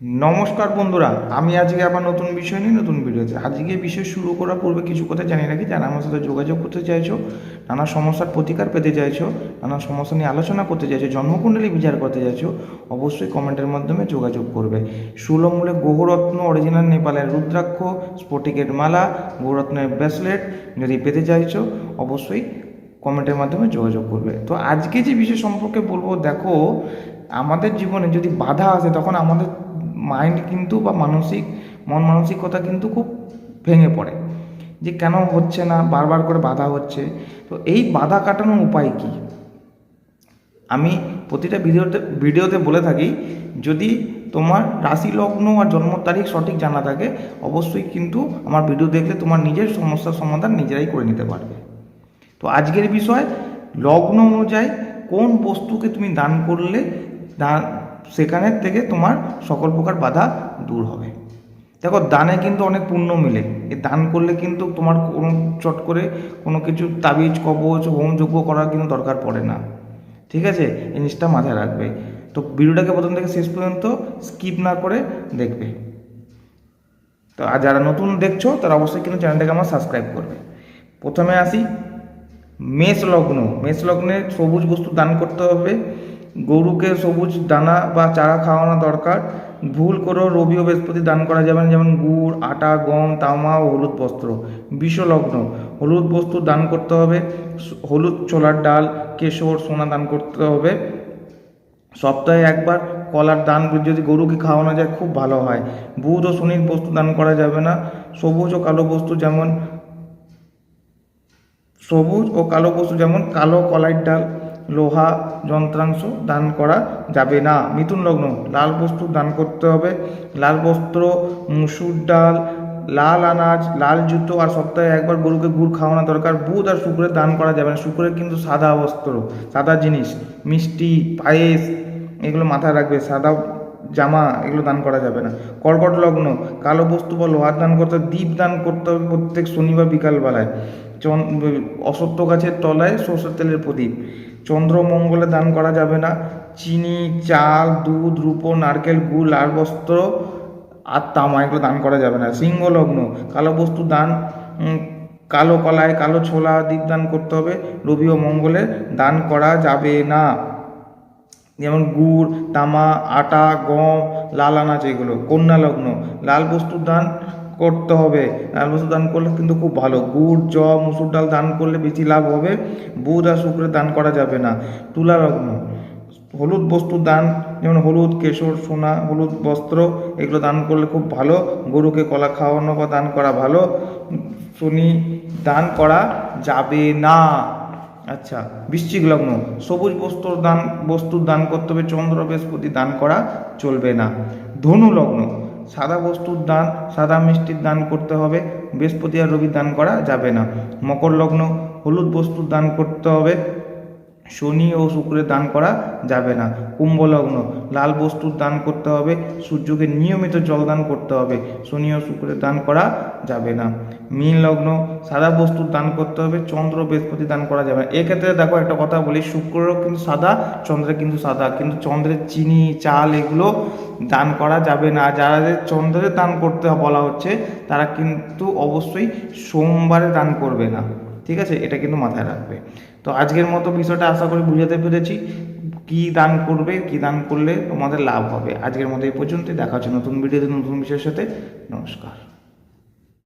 নমস্কার বন্ধুরা, আমি আজকে আবার নতুন বিষয় নিয়ে নতুন ভিডিওতে আজকে বিষয় শুরু করার পূর্বে কিছু কথা জানিয়ে রাখি যারা আমার সাথে যোগাযোগ করতে চাইছো, নানা সমস্যার প্রতিকার পেতে চাইছো, নানা সমস্যা নিয়ে আলোচনা করতে চাইছো, জন্মকুণ্ডলী বিচার করতে চাইছো, অবশ্যই কমেন্টের মাধ্যমে যোগাযোগ করবে। সুলমূলে গৌরত্ন অরিজিনাল নেপালের রুদ্রাক্ষ, স্ফটিকের মালা, গৌরত্নের ব্রেসলেট যদি পেতে চাইছো, অবশ্যই কমেন্টের মাধ্যমে যোগাযোগ করবে। তো আজকে যে বিষয় সম্পর্কে বলব, দেখো, আমাদের জীবনে যদি বাধা আসে, তখন আমাদের মাইন্ড কিন্তু বা মানসিক, মন মানসিকতা কিন্তু খুব ভেঙে পড়ে। যে কেন হচ্ছে না, বারবার করে বাধা হচ্ছে। তো এই বাধা কাটানোর উপায় কী? আমি প্রতিটা ভিডিওতে ভিডিওতে বলে থাকি, যদি তোমার রাশি লগ্ন আর জন্ম তারিখ সঠিক জানা থাকে, অবশ্যই কিন্তু আমার ভিডিও দেখলে তোমার নিজের সমস্যার সমাধান নিজেরাই করে নিতে পারবে। তো আজকের বিষয়, লগ্ন অনুযায়ী কোন বস্তুকে তুমি দান করলে সেখানের থেকে তোমার সকল প্রকার বাধা দূর হবে। দেখো, দানে কিন্তু অনেক পুণ্য মিলে। এ দান করলে কিন্তু তোমার কোনো চট করে কোনো কিছু তাবিজ, কবচ হোমযজ্ঞ করার কিন্তু দরকার পড়ে না। ঠিক আছে? এই জিনিসটা মাথায় রাখবে। তো ভিডিওটাকে প্রথম থেকে শেষ পর্যন্ত স্কিপ না করে দেখবে। তো আর যারা নতুন দেখছ, তারা অবশ্যই কিন্তু চ্যানেলটাকে আমার সাবস্ক্রাইব করবে। প্রথমে আসি, মেষ লগ্ন। মেষ লগ্নে সবুজ বস্তু দান করতে হবে। গরুকে সবুজ দানা বা চারা খাওয়ানো দরকার। ভুল করেও রবি ও বৃহস্পতি দান করা যাবে না। যেমন গুড়, আটা, গম, তামা ও হলুদ বস্ত্র। বিষলগ্ন। হলুদ বস্তু দান করতে হবে। হলুদ ছোলার ডাল, কেশর, সোনা দান করতে হবে। সপ্তাহে একবার কলার দান যদি গরুকে খাওয়ানো যায়, খুব ভালো হয়। বুধ ও শনির বস্তু দান করা যাবে না। সবুজ ও কালো বস্তু যেমন সবুজ ও কালো বস্তু যেমন কালো কলাইয়ের ডাল লোহা যন্ত্রাংশ দান করা যাবে না। মিথুন লগ্ন, লাল বস্তু দান করতে হবে। লাল বস্ত্র, মুসুর ডাল, লাল আনাজ, লাল জুতো আর সপ্তাহে একবার গরুকে গুড় খাওয়ানো দরকার। বুধ আর শুক্রের দান করা যাবে না। শুক্রের কিন্তু সাদা বস্ত্র, সাদা জিনিস, মিষ্টি, পায়েস, এগুলো মাথায় রাখবে। সাদা জামা এগুলো দান করা যাবে না। কর্কট লগ্ন কালো বস্তু বা লোহার দান করতে হবে, দীপ দান করতে হবে প্রত্যেক শনিবার বিকালবেলায়। চন অসত্য গাছের তলায় সরষের তেলের প্রদীপ। চন্দ্রমঙ্গলে দান করা যাবে না। চিনি চাল দুধ রূপো নারকেল গুড় লাল বস্ত্র আর তামা এগুলো দান করা যাবে না। সিংহ লগ্ন কালো বস্তু দান কালো কলায় কালো ছোলা দীপ দান করতে হবে। রবি ও মঙ্গলে দান করা যাবে না। যেমন গুড়, তামা, আটা, গম, লাল আনাজ এগুলো, কন্যা লগ্ন। লাল বস্তুর দান করতে হবে। লাল বস্তু দান করলে কিন্তু খুব ভালো। গুড় জ মুসুর ডাল দান করলে বেশি লাভ হবে। বুধ আর শুক্রের দান করা যাবে না। তুলা লগ্ন। হলুদ বস্তুর দান, যেমন হলুদ, কেশর, সোনা, হলুদ বস্ত্র, এগুলো দান করলে খুব ভালো। গরুকে কলা খাওয়ানো বা দান করা ভালো। শনি, দান করা যাবে না। আচ্ছা বৃশ্চিক লগ্ন, সবুজ বস্তুর দান বস্তুর দান করতে হবে, চন্দ্র বৃহস্পতি দান করা চলবে না। ধনু লগ্ন, সাদা বস্তুর দান, সাদা মিষ্টির দান করতে হবে, বৃহস্পতি আর রবি দান করা যাবে না। মকর লগ্ন, হলুদ বস্তুর দান করতে হবে শনি ও শুক্রের দান করা যাবে না। কুম্ভ লগ্ন লাল বস্তুর দান করতে হবে, সূর্যকে নিয়মিত জল দান করতে হবে, শনি ও শুক্রের দান করা যাবে না। মীন লগ্ন, সাদা বস্তুর দান করতে হবে, চন্দ্র বৃহস্পতি দান করা যাবে না। এক্ষেত্রে দেখো একটা কথা বলি শুক্রেরও কিন্তু সাদা, চন্দ্রের কিন্তু সাদা, কিন্তু চন্দ্রের চিনি, চাল এগুলো দান করা যাবে না। যাদের চন্দ্রের দান করতে বলা হচ্ছে, তারা কিন্তু অবশ্যই সোমবারে দান করবে না। ঠিক আছে? এটা কিন্তু মাথায় রাখবে। তো আজকের মতো বিষয়টা আশা করি বুঝাতে পেরেছি। কি দান করবে, কি দান করলে তোমাদের লাভ হবে। আজকের মতো এই পর্যন্তই। দেখা হচ্ছে নতুন ভিডিওতে, নতুন বিষয়ের সাথে। নমস্কার।